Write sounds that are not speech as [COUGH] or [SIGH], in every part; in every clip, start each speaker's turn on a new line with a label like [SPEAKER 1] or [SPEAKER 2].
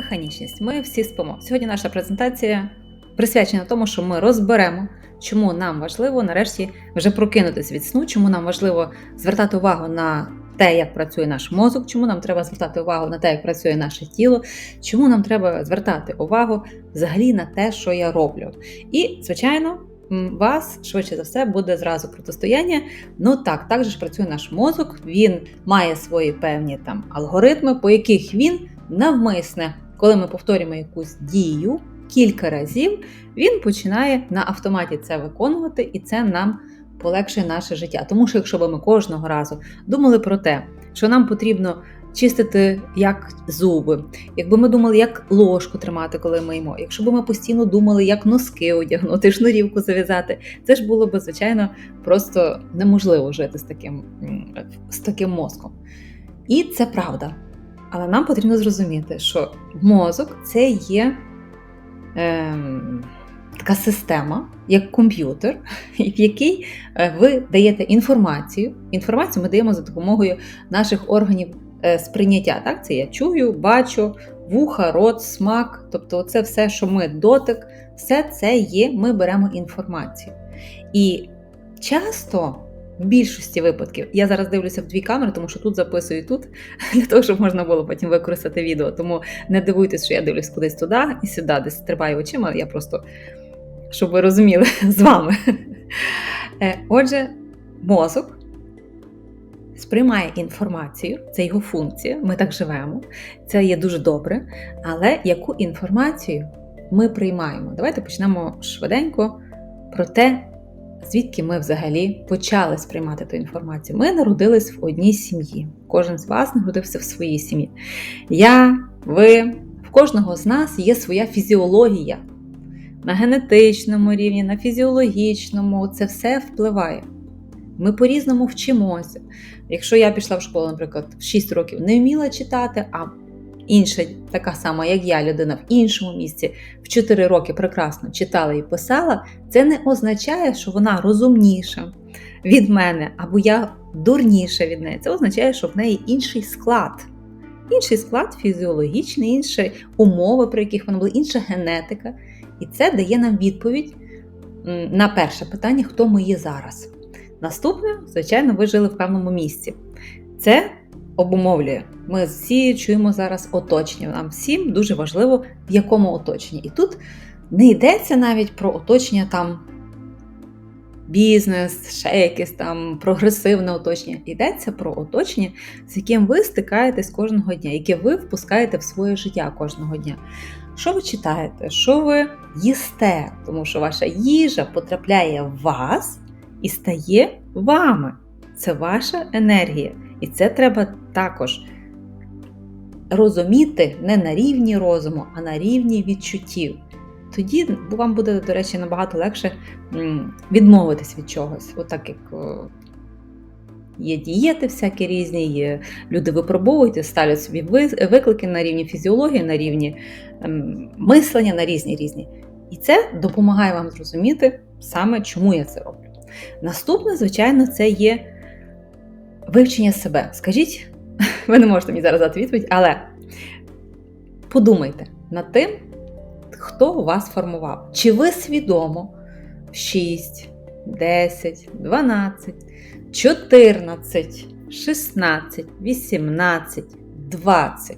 [SPEAKER 1] Механічність. Ми всі спимо. Сьогодні наша презентація присвячена тому, що ми розберемо, чому нам важливо нарешті вже прокинутися від сну, чому нам важливо звертати увагу на те, як працює наш мозок, чому нам треба звертати увагу на те, як працює наше тіло, чому нам треба звертати увагу взагалі на те, що я роблю. І, звичайно. Вас швидше за все буде зразу протистояння. Ну так, так же ж працює наш мозок. Він має свої певні там алгоритми, по яких він навмисне, коли ми повторюємо якусь дію кілька разів, він починає на автоматі це виконувати, і це нам полегшує наше життя. Тому що якщо б ми кожного разу думали про те, що нам потрібно чистити як зуби, якби ми думали, як ложку тримати, коли ми їмо, якщо б ми постійно думали, як носки одягнути, шнурівку зав'язати, це ж було б, звичайно, просто неможливо жити з таким, з таким мозком. І це правда. Але нам потрібно зрозуміти, що мозок це є ем, така система, як комп'ютер, [LAUGHS] в який е, ви даєте інформацію. Інформацію ми даємо за допомогою наших органів е, сприйняття. Так? Це я чую, бачу, вуха, рот, смак. Тобто, це все, що ми дотик, все це є, ми беремо інформацію. І часто. В більшості випадків я зараз дивлюся в дві камери, тому що тут записую і тут, [LAUGHS] для того, щоб можна було потім використати відео. Тому не дивуйтесь, що я дивлюсь кудись туди і сюди, десь стрибаю очима. Я просто, щоб ви розуміли, [LAUGHS] з вами. Е, Отже, мозок сприймає інформацію, це його функція, ми так живемо, це є дуже добре. Але яку інформацію ми приймаємо? Давайте почнемо швиденько про те звідки ми взагалі почали сприймати ту інформацію. Ми народились в одній сім'ї. Кожен з вас народився в своїй сім'ї. Я, ви, в кожного з нас є своя фізіологія. На генетичному рівні, на фізіологічному, це все впливає. Ми по-різному вчимося. Якщо я пішла в школу, наприклад, в 6 років не вміла читати, а інша, така сама, як я, людина в іншому місці, в 4 роки прекрасно читала і писала, це не означає, що вона розумніша від мене, або я дурніша від неї. Це означає, що в неї інший склад. Інший склад фізіологічний, інші умови, при яких вона була, інша генетика. І це дає нам відповідь на перше питання, хто ми є зараз. Наступне, звичайно, ви жили в певному місці. Це обумовлює. Ми всі чуємо зараз оточення. Нам всім дуже важливо, в якому оточенні. І тут не йдеться навіть про оточення там бізнес, ще якесь там прогресивне оточення. Йдеться про оточення, з яким ви стикаєтесь кожного дня, яке ви впускаєте в своє життя кожного дня. Що ви читаєте, що ви їсте, тому що ваша їжа потрапляє в вас і стає вами. Це ваша енергія. І це треба також розуміти не на рівні розуму, а на рівні відчуттів. Тоді вам буде, до речі, набагато легше відмовитись від чогось. Отак як є дієти всякі різні, є люди випробовують, ставлять собі виклики на рівні фізіології, на рівні ем, мислення, на різні різні. І це допомагає вам зрозуміти саме, чому я це роблю. Наступне, звичайно, це є вивчення себе. Скажіть, [LAUGHS] ви не можете мені зараз дати але подумайте над тим, хто вас формував. Чи ви свідомо 6, 10, 12, 14, 16, 18, 20,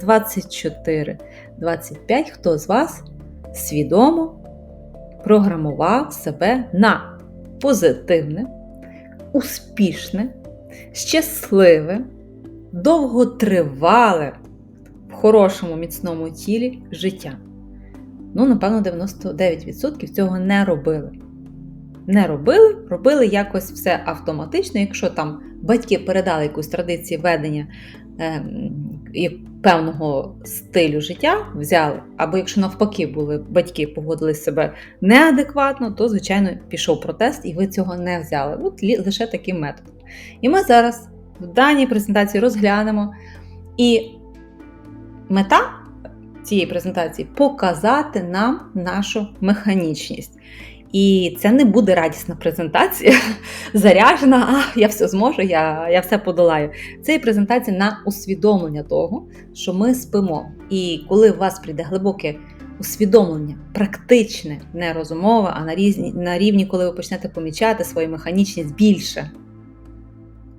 [SPEAKER 1] 24, 25, хто з вас свідомо програмував себе на позитивне, успішне, щасливе, довготривале в хорошому міцному тілі життя. Ну, напевно, 99% цього не робили. Не робили, робили якось все автоматично, якщо там батьки передали якусь традицію ведення е, певного стилю життя, взяли, або якщо навпаки були батьки поводили себе неадекватно, то, звичайно, пішов протест, і ви цього не взяли. От лише таким методом. І ми зараз в даній презентації розглянемо. І мета цієї презентації показати нам нашу механічність. І це не буде радісна презентація, [LAUGHS] заряжена, а я все зможу, я я все подолаю. Це є презентація на усвідомлення того, що ми спимо. І коли у вас прийде глибоке усвідомлення, практичне, не розумове, а на, різні, на рівні, коли ви почнете помічати свою механічність більше.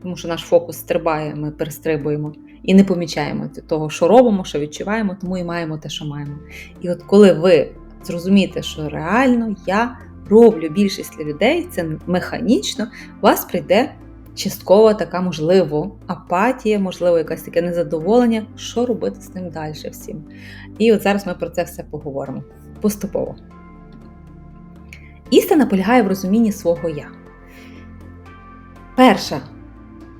[SPEAKER 1] Тому що наш фокус стрибає, ми перестрибуємо і не помічаємо того, що робимо, що відчуваємо, тому і маємо те, що маємо. І от коли ви зрозумієте, що реально я роблю більшість людей, це механічно, у вас прийде частково така, можливо, апатія, можливо, якесь таке незадоволення, що робити з ним далі всім. І от зараз ми про це все поговоримо поступово. Істина полягає в розумінні свого я. Перше,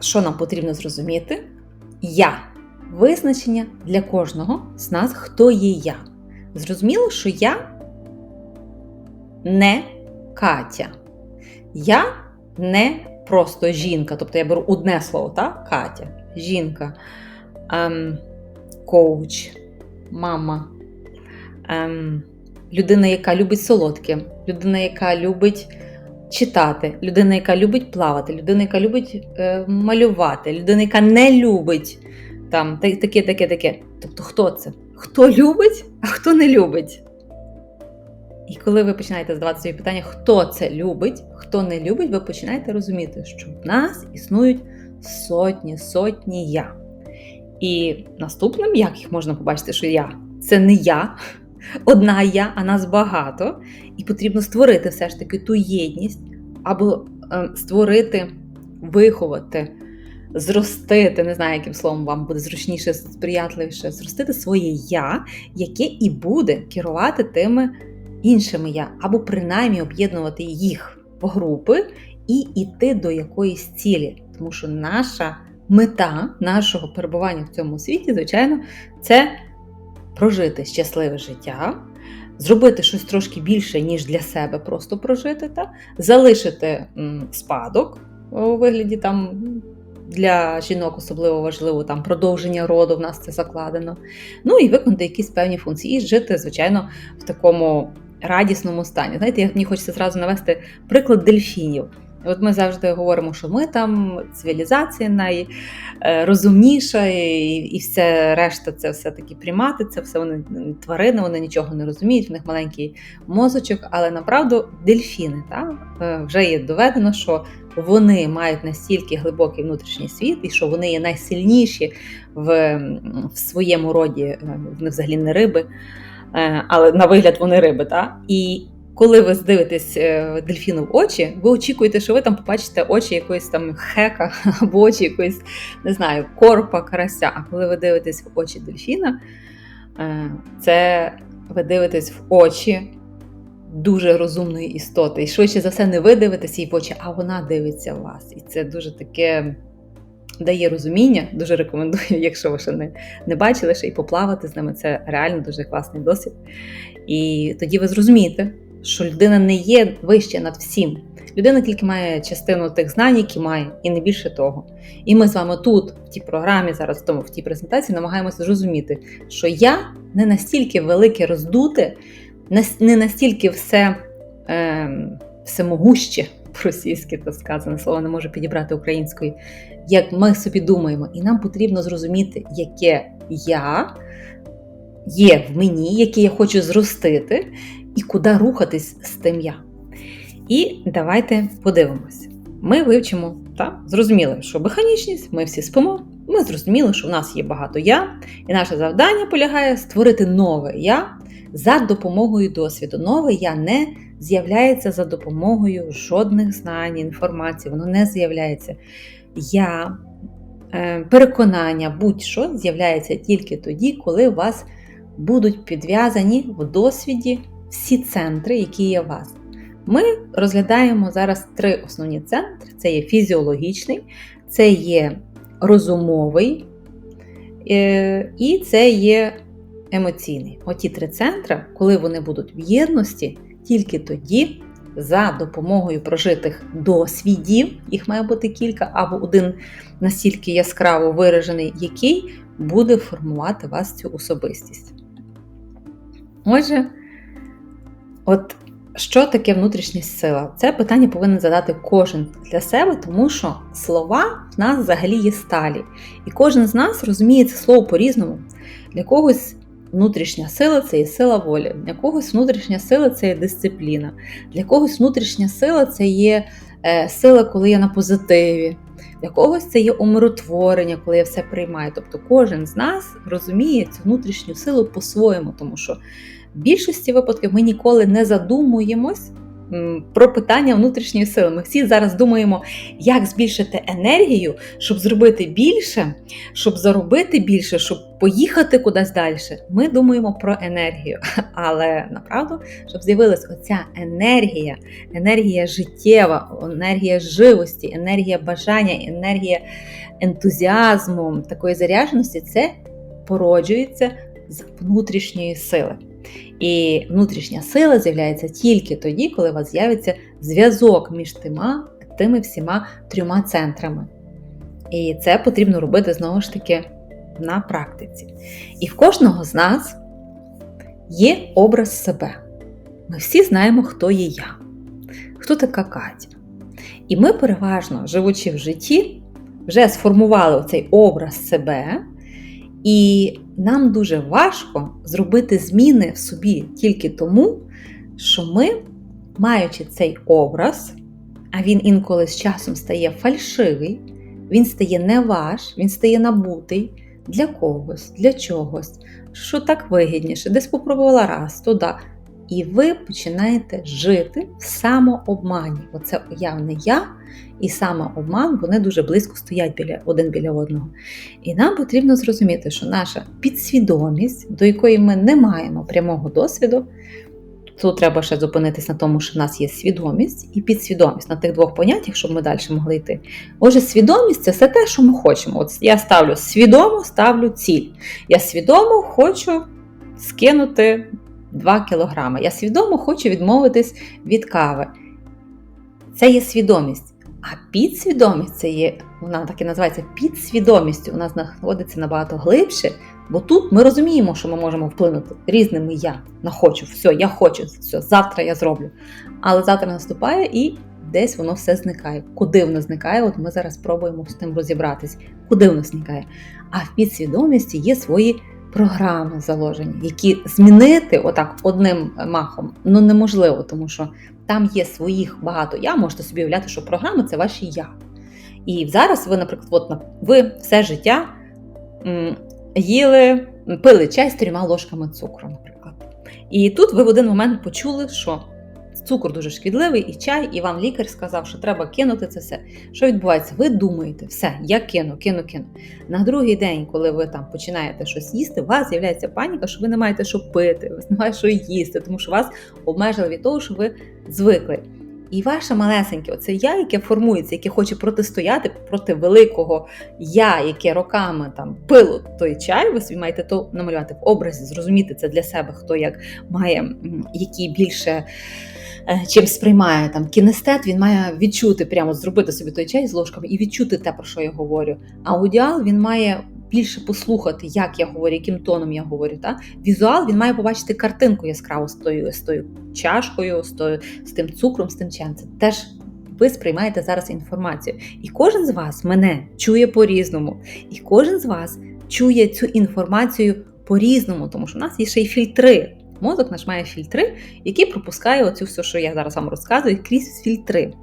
[SPEAKER 1] що нам потрібно зрозуміти, я визначення для кожного з нас, хто є я. Зрозуміло, що я не Катя. Я не просто жінка, тобто я беру одне слово, так? Катя, жінка, ем, коуч, мама, ем, людина, яка любить солодке, людина, яка любить читати, людина, яка любить плавати, людина, яка любить е, малювати, людина, яка не любить там таке, таке, таке. Тобто, хто це? Хто любить, а хто не любить? І коли ви починаєте задавати собі питання, хто це любить, хто не любить, ви починаєте розуміти, що в нас існують сотні, сотні я. І наступним, як їх можна побачити, що я це не я, одна я, а нас багато. І потрібно створити все ж таки ту єдність, або е, створити, виховати, зростити, не знаю, яким словом вам буде зручніше, сприятливіше, зростити своє я, яке і буде керувати тими іншими я, або принаймні об'єднувати їх в групи і йти до якоїсь цілі. Тому що наша мета нашого перебування в цьому світі, звичайно, це прожити щасливе життя. Зробити щось трошки більше, ніж для себе, просто прожити, та залишити спадок у вигляді там для жінок особливо важливо там продовження роду, в нас це закладено. Ну і виконати якісь певні функції, і жити, звичайно, в такому радісному стані. Знаєте, мені хочеться зразу навести приклад дельфінів. От ми завжди говоримо, що ми там цивілізація найрозумніша, і і все решта це все-таки примати, це все вони тварини, вони нічого не розуміють, в них маленький мозочок, але направду дельфіни. Так? Е, вже є доведено, що вони мають настільки глибокий внутрішній світ, і що вони є найсильніші в, в своєму роді, е, вони взагалі не риби. Е, але на вигляд вони риби. Та? І коли ви здивитесь е, дельфіну в очі, ви очікуєте, що ви там побачите очі якоїсь там хека [LAUGHS] або очі якоїсь, не знаю, корпа, карася. А коли ви дивитесь в очі дельфіна, е, це ви дивитесь в очі дуже розумної істоти. І швидше за все, не ви дивитесь їй в очі, а вона дивиться в вас. І це дуже таке дає розуміння, дуже рекомендую, [LAUGHS] якщо ви ще не не бачили, ще і поплавати з ними. Це реально дуже класний досвід. І тоді ви зрозумієте, що людина не є вище над всім. Людина тільки має частину тих знань, які має, і не більше того. І ми з вами тут, в тій програмі, зараз в тому в тій презентації, намагаємося зрозуміти, що я не настільки велике роздуте, не настільки все е, всемогуще, російське то сказане слово не можу підібрати українською, як ми собі думаємо, і нам потрібно зрозуміти, яке я є в мені, яке я хочу зростити, і куди рухатись з тим я. І давайте подивимось. Ми вивчимо, так, зрозуміли, що механічність, ми всі спимо. Ми зрозуміли, що в нас є багато я, і наше завдання полягає створити нове я за допомогою досвіду. Нове я не з'являється за допомогою жодних знань, інформації, воно не з'являється. Я, е, переконання, будь-що з'являється тільки тоді, коли у вас будуть підв'язані в досвіді всі центри, які є у вас. Ми розглядаємо зараз три основні центри: це є фізіологічний, це є розумовий е, і це є емоційний. Оті три центри, коли вони будуть в єдності, тільки тоді, за допомогою прожитих досвідів, їх має бути кілька, або один настільки яскраво виражений, який буде формувати вас цю особистість. Отже, от що таке внутрішня сила? Це питання повинен задати кожен для себе, тому що слова в нас взагалі є сталі. І кожен з нас розуміє це слово по-різному. Для когось внутрішня сила це є сила волі, для когось внутрішня сила це є дисципліна, для когось внутрішня сила це є е, сила, коли я на позитиві. Для когось це є умиротворення, коли я все приймаю. Тобто кожен з нас розуміє цю внутрішню силу по-своєму, тому що в більшості випадків ми ніколи не задумуємось про питання внутрішньої сили. Ми всі зараз думаємо, як збільшити енергію, щоб зробити більше, щоб заробити більше, щоб поїхати кудись далі. Ми думаємо про енергію. [LAUGHS] Але направду, щоб з'явилась оця енергія, енергія життєва, енергія живості, енергія бажання, енергія ентузіазму, такої зарядженості, це породжується з внутрішньої сили. І внутрішня сила з'являється тільки тоді, коли у вас з'явиться зв'язок між тима, тими всіма трьома центрами. І це потрібно робити знову ж таки на практиці. І в кожного з нас є образ себе. Ми всі знаємо, хто є я, хто така Катя. І ми переважно, живучи в житті, вже сформували цей образ себе. І нам дуже важко зробити зміни в собі тільки тому, що ми, маючи цей образ, а він інколи з часом стає фальшивий, він стає не ваш, він стає набутий для когось, для чогось, що так вигідніше, десь попробувала раз, туди. І ви починаєте жити в самообмані. Оце явне я і самообман, вони дуже близько стоять біля один біля одного. І нам потрібно зрозуміти, що наша підсвідомість, до якої ми не маємо прямого досвіду, тут треба ще зупинитись на тому, що в нас є свідомість і підсвідомість на тих двох поняттях, щоб ми далі могли йти. Отже, свідомість це все те, що ми хочемо. От я ставлю свідомо, ставлю ціль. Я свідомо хочу скинути. 2 кілограми. Я свідомо хочу відмовитись від кави. Це є свідомість. А підсвідомість це є, вона так і називається підсвідомістю. У нас знаходиться набагато глибше, бо тут ми розуміємо, що ми можемо вплинути різними я на хочу, все, я хочу, все, завтра я зроблю. Але завтра наступає і десь воно все зникає. Куди воно зникає? От ми зараз спробуємо з тим розібратись, куди воно зникає. А в підсвідомості є свої програми заложені, які змінити отак одним махом ну неможливо, тому що там є своїх багато я. Можете собі уявляти, що програми це ваші я. І зараз ви, наприклад, от, ви все життя їли, пили чай з трьома ложками цукру, наприклад. І тут ви в один момент почули, що цукор дуже шкідливий, і чай, і вам лікар сказав, що треба кинути це все. Що відбувається? Ви думаєте, все, я кину, кину, кину. На другий день, коли ви там починаєте щось їсти, у вас з'являється паніка, що ви не маєте що пити, ви не маєте що їсти, тому що вас обмежили від того, що ви звикли. І ваше малесеньке, оце я, яке формується, яке хоче протистояти проти великого я, яке роками там пило той чай, ви собі маєте то намалювати в образі, зрозуміти це для себе, хто як має які більше. Е, чим сприймає там кінестет, він має відчути, прямо зробити собі той чай з ложками і відчути те, про що я говорю. Аудіал він має більше послухати, як я говорю, яким тоном я говорю. Та? Візуал він має побачити картинку яскраву з тою, з тою чашкою, з тою, з тим цукром, з тим чаєм. Теж. Ви сприймаєте зараз інформацію. І кожен з вас мене чує по-різному. І кожен з вас чує цю інформацію по-різному, тому що в нас є ще й фільтри. Мозок наш має фільтри, які пропускає оцю все, що я зараз вам розказую, крізь фільтри.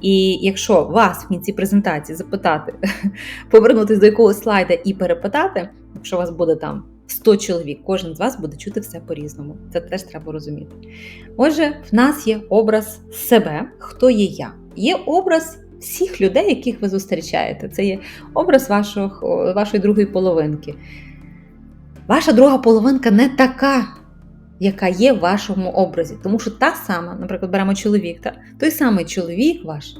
[SPEAKER 1] І якщо вас в кінці презентації запитати, [LAUGHS] повернутися до якогось слайда і перепитати, якщо у вас буде там 100 чоловік, кожен з вас буде чути все по-різному. Це теж треба розуміти. Отже, в нас є образ себе, хто є я. Є образ. Всіх людей, яких ви зустрічаєте, це є образ вашого, вашої другої половинки. Ваша друга половинка не така, яка є в вашому образі. Тому що та сама, наприклад, беремо чоловік, та, той самий чоловік ваш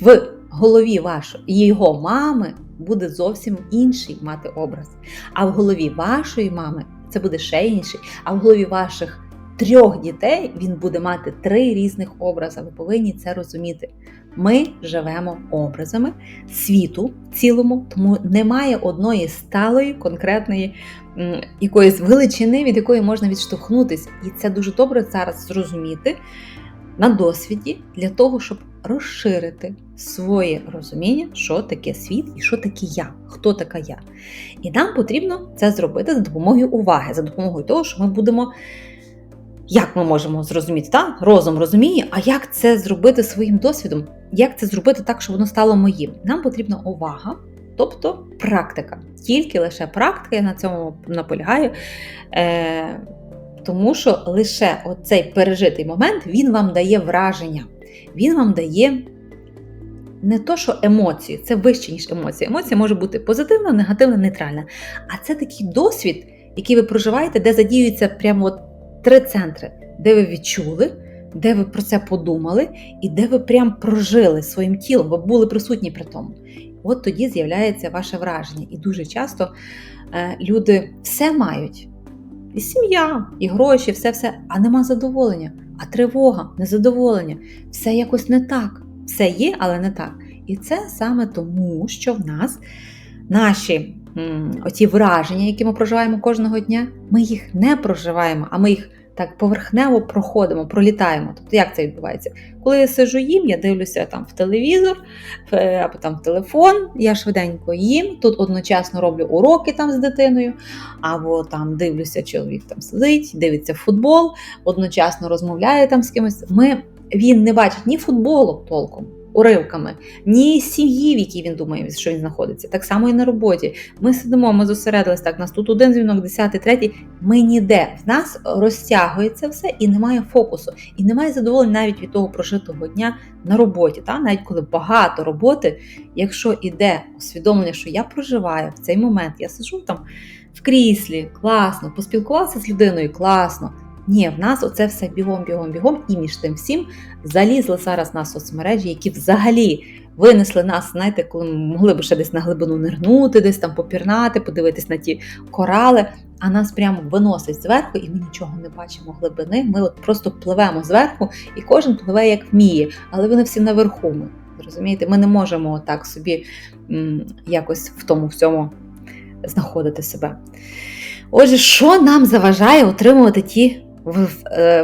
[SPEAKER 1] в голові вашої його мами буде зовсім інший мати образ. А в голові вашої мами це буде ще інший. А в голові ваших трьох дітей він буде мати три різних образи. Ви повинні це розуміти. Ми живемо образами світу в цілому, тому немає одної сталої, конкретної якоїсь величини, від якої можна відштовхнутися. І це дуже добре зараз зрозуміти. на досвіді для того, щоб розширити своє розуміння, що таке світ і що таке я, хто така я. І нам потрібно це зробити за допомогою уваги, за допомогою того, що ми будемо. Як ми можемо зрозуміти, та? розум розуміє, а як це зробити своїм досвідом? Як це зробити так, щоб воно стало моїм? Нам потрібна увага, тобто практика. Тільки лише практика, я на цьому наполягаю. Е, Тому що лише оцей пережитий момент він вам дає враження, він вам дає не то, що емоції, це вище, ніж емоції. Емоція може бути позитивна, негативна, нейтральна. А це такий досвід, який ви проживаєте, де задіюються прямо от три центри, де ви відчули, де ви про це подумали, і де ви прям прожили своїм тілом, ви були присутні при тому. От тоді з'являється ваше враження. І дуже часто е, люди все мають. І сім'я, і гроші, все-все, а нема задоволення, а тривога, незадоволення. Все якось не так. Все є, але не так. І це саме тому, що в нас наші оці враження, які ми проживаємо кожного дня, ми їх не проживаємо, а ми їх так поверхнево проходимо, пролітаємо. Тобто, як це відбувається? Коли я сижу їм, я дивлюся там в телевізор е, або там в телефон, я швиденько їм, тут одночасно роблю уроки там з дитиною, або там дивлюся, чоловік там сидить, дивиться футбол, одночасно розмовляє там з кимось. Ми, Він не бачить ні футболу толком. Уривками, ні сім'ї, в якій він думає, що він знаходиться. Так само і на роботі. Ми сидимо, ми зосередились так. Нас тут один дзвінок, десятий, третій. Ми ніде. В нас розтягується все і немає фокусу, і немає задоволення навіть від того прожитого дня на роботі. Та? Навіть коли багато роботи, якщо іде усвідомлення, що я проживаю в цей момент, я сижу там в кріслі, класно, поспілкувався з людиною, класно. Ні, в нас оце все бігом, бігом, бігом, і між тим всім залізли зараз на соцмережі, які взагалі винесли нас, знаєте, коли ми могли б ще десь на глибину нирнути, десь там попірнати, подивитись на ті корали, а нас прямо виносить зверху, і ми нічого не бачимо глибини. Ми от просто пливемо зверху, і кожен пливе як вміє, але вони всі наверху. Ми розумієте, ми не можемо так собі м, якось в тому всьому знаходити себе. Отже, що нам заважає отримувати ті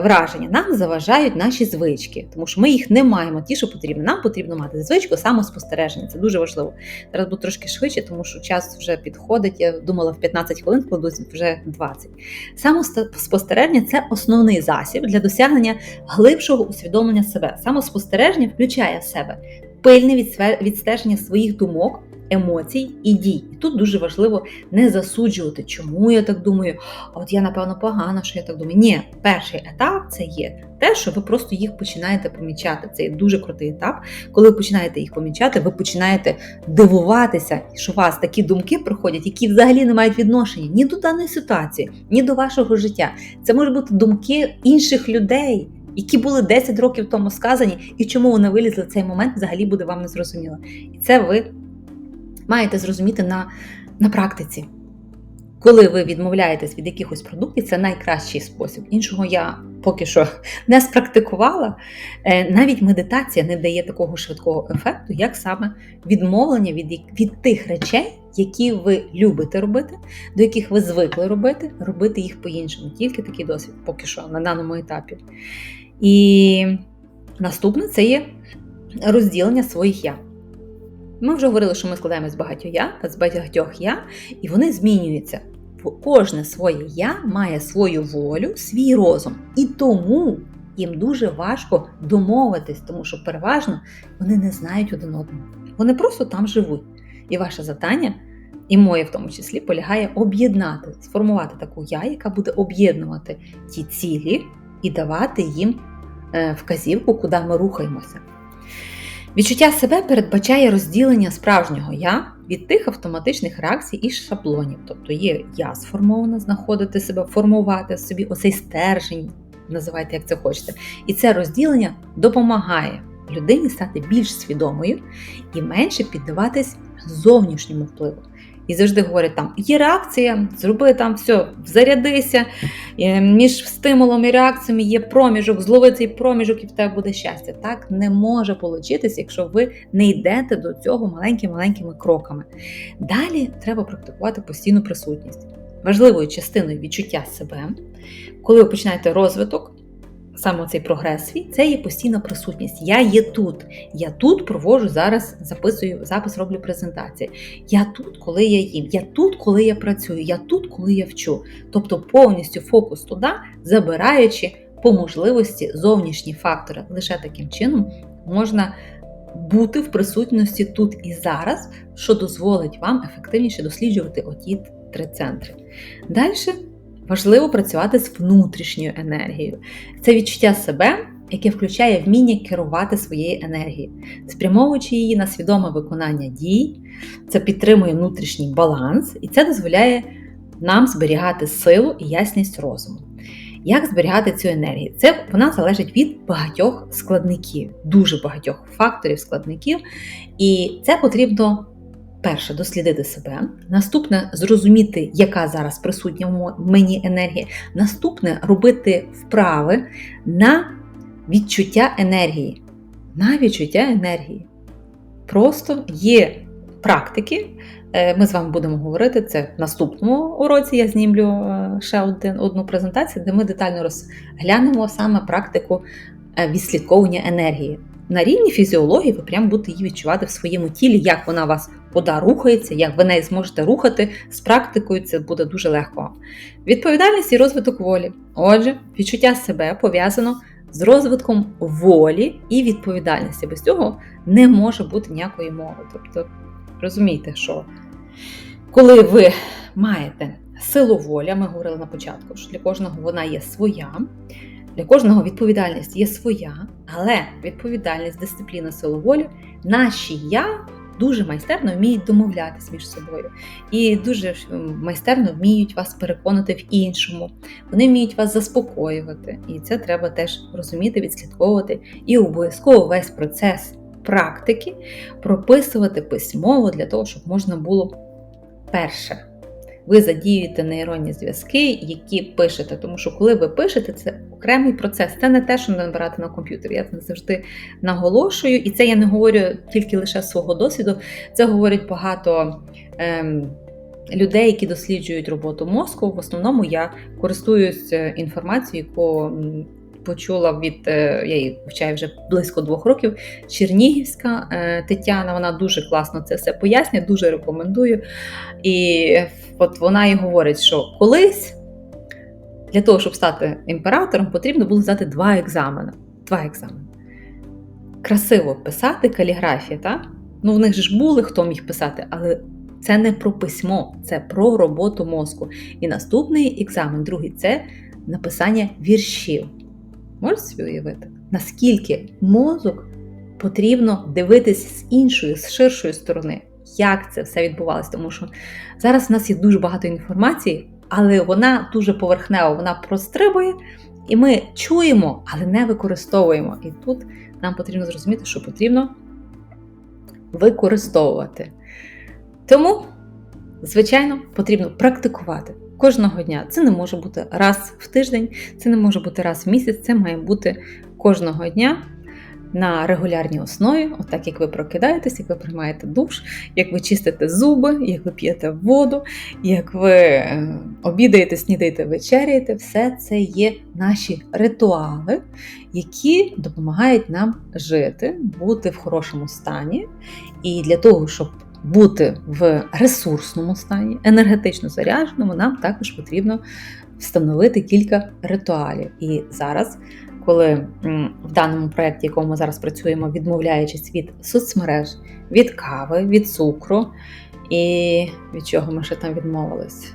[SPEAKER 1] враження. Нам заважають наші звички, тому що ми їх не маємо, ті, що потрібно. Нам потрібно мати звичку самоспостереження. Це дуже важливо. Зараз буду трошки швидше, тому що час вже підходить. Я думала в 15 хвилин, кладусь вже 20. Самоспостереження це основний засіб для досягнення глибшого усвідомлення себе. Самоспостереження включає в себе пильне відстеження своїх думок емоцій і дій. І тут дуже важливо не засуджувати, чому я так думаю, а от я, напевно, погано, що я так думаю. Ні, перший етап це є те, що ви просто їх починаєте помічати. Це є дуже крутий етап. Коли ви починаєте їх помічати, ви починаєте дивуватися, що у вас такі думки приходять, які взагалі не мають відношення ні до даної ситуації, ні до вашого життя. Це можуть бути думки інших людей. Які були 10 років тому сказані, і чому вони вилізли в цей момент, взагалі буде вам не зрозуміло. І це ви маєте зрозуміти на, на практиці. Коли ви відмовляєтесь від якихось продуктів, це найкращий спосіб. Іншого я поки що не спрактикувала. Е, навіть медитація не дає такого швидкого ефекту, як саме відмовлення від від тих речей, які ви любите робити, до яких ви звикли робити, робити їх по-іншому. Тільки такий досвід, поки що на даному етапі. І наступне це є розділення своїх я. Ми вже говорили, що ми складаємося з багатьох я, з багатьох я, і вони змінюються. Кожне своє я має свою волю, свій розум. І тому їм дуже важко домовитись, тому що переважно вони не знають один одного. Вони просто там живуть. І ваше завдання, і моє в тому числі, полягає об'єднати, сформувати таку я, яка буде об'єднувати ті цілі і давати їм е, вказівку, куди ми рухаємося. Відчуття себе передбачає розділення справжнього я від тих автоматичних реакцій і шаблонів. Тобто є я сформована, знаходити себе, формувати собі оцей стержень, називайте, як це хочете. І це розділення допомагає людині стати більш свідомою і менше піддаватись зовнішньому впливу. І завжди говорять, там є реакція, зроби там все, зарядися. Між стимулом і реакціями є проміжок, злови цей проміжок і в тебе буде щастя. Так не може получитись, якщо ви не йдете до цього маленькими-маленькими кроками. Далі треба практикувати постійну присутність. Важливою частиною відчуття себе, коли ви починаєте розвиток саме цей прогрес свій, це є постійна присутність. Я є тут. Я тут проводжу зараз, записую запис, роблю презентації. Я тут, коли я їм, я тут, коли я працюю, я тут, коли я вчу. Тобто повністю фокус туди, забираючи по можливості зовнішні фактори. Лише таким чином можна бути в присутності тут і зараз, що дозволить вам ефективніше досліджувати оті три центри. Далі важливо працювати з внутрішньою енергією. Це відчуття себе, яке включає вміння керувати своєю енергією, спрямовуючи її на свідоме виконання дій, це підтримує внутрішній баланс, і це дозволяє нам зберігати силу і ясність розуму. Як зберігати цю енергію? Це вона залежить від багатьох складників, дуже багатьох факторів складників. І це потрібно перше дослідити себе. Наступне зрозуміти, яка зараз присутня в мені енергія. Наступне робити вправи на відчуття енергії. На відчуття енергії. Просто є практики. Е, ми з вами будемо говорити це в наступному уроці. Я знімлю е, ще один, одну презентацію, де ми детально розглянемо саме практику е, відслідковування енергії. На рівні фізіології ви прямо будете її відчувати в своєму тілі, як вона вас куди рухається, як ви неї зможете рухати з практикою, це буде дуже легко. Відповідальність і розвиток волі. Отже, відчуття себе пов'язано з розвитком волі і відповідальності. Без цього не може бути ніякої мови. Тобто розумійте, що коли ви маєте силу волі, ми говорили на початку, що для кожного вона є своя, для кожного відповідальність є своя, але відповідальність, дисципліна, силу волі, наші я. Дуже майстерно вміють домовлятися між собою і дуже майстерно вміють вас переконати в іншому. Вони вміють вас заспокоювати, і це треба теж розуміти, відслідковувати і обов'язково весь процес практики прописувати письмово для того, щоб можна було перше. Ви задіюєте нейронні зв'язки, які пишете. Тому що, коли ви пишете, це окремий процес. Це не те, що набирати на комп'ютері. Я це завжди наголошую, і це я не говорю тільки лише свого досвіду. Це говорять багато ем, людей, які досліджують роботу мозку. В основному я користуюсь е, інформацією, яку почула від е, я її вивчаю вже близько двох років. Чернігівська е, Тетяна, вона дуже класно це все пояснює, дуже рекомендую. І от вона і говорить, що колись для того, щоб стати імператором, потрібно було здати два екзамени. Два екзамени. Красиво писати каліграфія, так? Ну, в них ж були, хто міг писати, але це не про письмо, це про роботу мозку. І наступний екзамен, другий це написання віршів. Можете собі уявити, наскільки мозок потрібно дивитись з іншої, з ширшої сторони, як це все відбувалося. Тому що зараз в нас є дуже багато інформації, але вона дуже поверхнева, вона прострибує, і ми чуємо, але не використовуємо. І тут нам потрібно зрозуміти, що потрібно використовувати. Тому, звичайно, потрібно практикувати кожного дня. Це не може бути раз в тиждень, це не може бути раз в місяць, це має бути кожного дня. На регулярній основі, отак як ви прокидаєтесь, як ви приймаєте душ, як ви чистите зуби, як ви п'єте воду, як ви е, обідаєте, снідаєте, вечеряєте, все це є наші ритуали, які допомагають нам жити, бути в хорошому стані. І для того, щоб бути в ресурсному стані, енергетично зарядженому, нам також потрібно встановити кілька ритуалів. І зараз, коли в даному проєкті, якому ми зараз працюємо, відмовляючись від соцмереж, від кави, від цукру, і від чого ми ще там відмовились?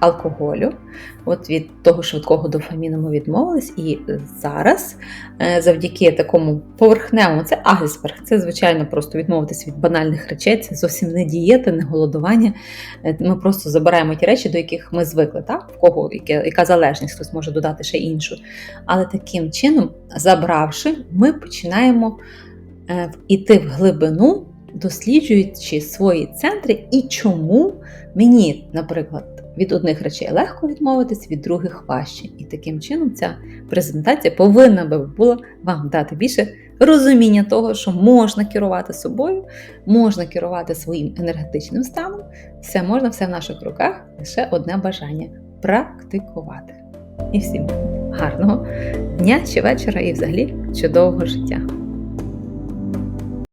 [SPEAKER 1] Алкоголю. От від того швидкого дофаміну ми відмовились. І зараз, е, завдяки такому поверхневому, це агісберг, це, звичайно, просто відмовитись від банальних речей, це зовсім не дієта, не голодування. Е, ми просто забираємо ті речі, до яких ми звикли. Так? В кого яка залежність, хтось може додати ще іншу. Але таким чином, забравши, ми починаємо е, в глибину. Досліджуючи свої центри і чому мені, наприклад, від одних речей легко відмовитись, від других важче. І таким чином ця презентація повинна би була вам дати більше розуміння того, що можна керувати собою, можна керувати своїм енергетичним станом. Все можна, все в наших руках, лише одне бажання практикувати. І всім гарного дня чи вечора і взагалі чудового життя.